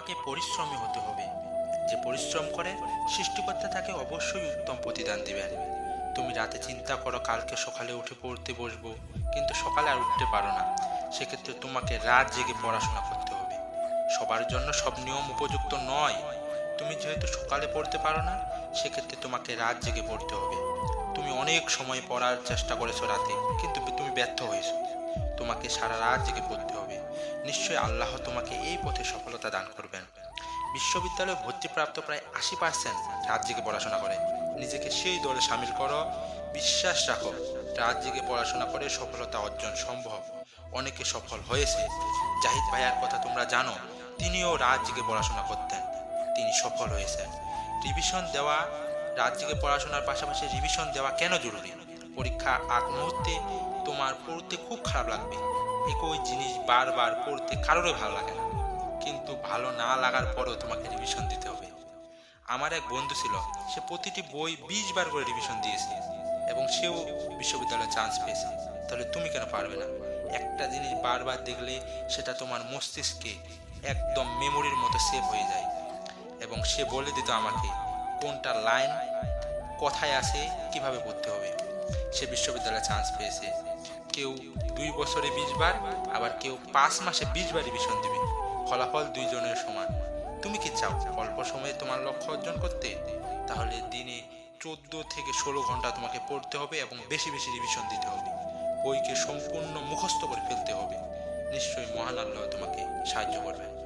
তোমাকে পরিশ্রমী হতে হবে। যে পরিশ্রম করে, সৃষ্টিকর্তা তাকে অবশ্যই উত্তম প্রতিদান দিবেন। তুমি রাতে চিন্তা করো, কালকে সকালে উঠে পড়তে বসবো, কিন্তু সকালে আর উঠতে পারো না। সেক্ষেত্রে তোমাকে রাত জেগে পড়াশোনা করতে হবে। সবার জন্য সব নিয়ম উপযুক্ত নয়। তুমি যেহেতু সকালে পড়তে পারো না, সেক্ষেত্রে তোমাকে রাত জেগে পড়তে হবে। তুমি অনেক সময় পড়ার চেষ্টা করেছ রাতে, কিন্তু তুমি ব্যর্থ হয়েছো। তোমাকে সারা রাত জেগে পড়তে হবে। নিশ্চয়ই আল্লাহ তোমাকে এই পথে সফলতা দান করবেন। বিশ্ববিদ্যালয়ে ভর্তিপ্রাপ্ত প্রায় আশি পার্সেন্ট রাত জেগে পড়াশোনা করে। নিজেকে সেই দলে সামিল করো। বিশ্বাস রাখো, রাত জেগে পড়াশোনা করে সফলতা অর্জন সম্ভব। অনেকে সফল হয়েছে। জাহিদ ভাইয়ার কথা তোমরা জানো, তিনিও রাত জেগে পড়াশোনা করতেন। তিনি সফল হয়েছেন। রিভিশন দেওয়া, রাত জেগে পড়াশোনার পাশাপাশি রিভিশন দেওয়া কেন জরুরি? পরীক্ষা আগ মুহূর্তে তোমার পড়তে খুব খারাপ লাগবে। একই জিনিস বারবার পড়তে কারোরই ভালো লাগে না। কিন্তু ভালো না লাগার পরেও তোমাকে রিভিশন দিতে হবে। আমার এক বন্ধু ছিল, সে প্রতিটি বই বিশ বার করে রিভিশন দিয়েছে এবং সেও বিশ্ববিদ্যালয়ে চান্স পেয়েছে। তাহলে তুমি কেন পারবে না? একটা জিনিস বারবার দেখলে সেটা তোমার মস্তিষ্কে একদম মেমোরির মতো সেভ হয়ে যায়। এবং সে বলে দিত আমাকে, কোনটা লাইন কথায় আছে, কীভাবে পড়তে হবে। সে বিশ্ববিদ্যালয়ে চান্স পেয়েছে। কেউ দুই বছরে বিশ বার, আবার কেউ পাঁচ মাসে বিশ বার রিভিশন দিবে। ফলাফল দুইজনের সমান। তুমি কি চাও অল্প সময়ে তোমার লক্ষ্য অর্জন করতে? তাহলে দিনে চোদ্দ থেকে ষোলো ঘণ্টা তোমাকে পড়তে হবে এবং বেশি বেশি রিভিশন দিতে হবে। বইকে সম্পূর্ণ মুখস্থ করে ফেলতে হবে। নিশ্চয়ই মহান আল্লাহ তোমাকে সাহায্য করবে